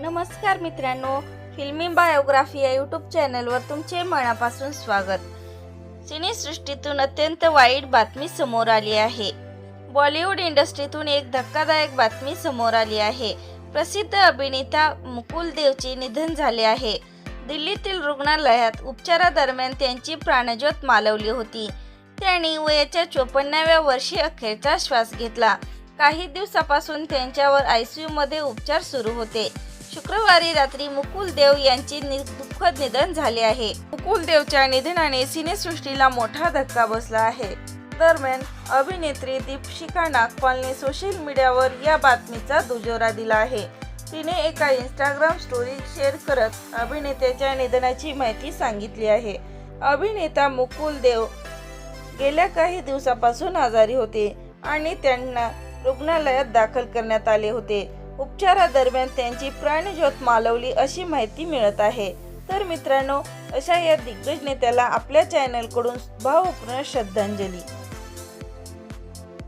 नमस्कार मित्रांनो फिल्मी बायोग्राफी या यूट्यूब चॅनलवर तुमचे मनापासून स्वागत. सिनेसृष्टीतून अत्यंत वाईट बातमी समोर आली आहे. बॉलिवूड इंडस्ट्रीतून एक धक्कादायक बातमी समोर आली आहे. प्रसिद्ध अभिनेता मुकुल देवचे निधन झाले आहे. दिल्लीतील रुग्णालयात उपचारादरम्यान त्यांची प्राणज्योत मालवली होती. त्यांनी वयाच्या चोपन्नाव्या वर्षी अखेरचा श्वास घेतला. काही दिवसापासून त्यांच्यावर आय सी यूमध्ये उपचार सुरू होते. शुक्रवारी रात्री मुकुल देव यांचे नि- दुःखद निधन झाले आहे. मुकुल देवच्या निधनाने सिनेसृष्टीला मोठा धक्का बसला आहे. दरम्यान अभिनेत्री दीपशिका नागपालने सोशल मीडियावर या बातमीचा दुजोरा दिला आहे. तिने एका इंस्टाग्राम स्टोरी शेअर करत अभिनेत्याच्या निधनाची माहिती सांगितली आहे. अभिनेता मुकुल देव गेल्या काही दिवसापासून आजारी होते आणि त्यांना रुग्णालयात दाखल करण्यात आले होते. उपचारादरम्यान त्यांची प्राणज्योत मालवली अशी माहिती मिळत आहे. तर मित्रांनो अशा या दिग्गज नेत्याला आपल्या चॅनलकडून भावपूर्ण श्रद्धांजली.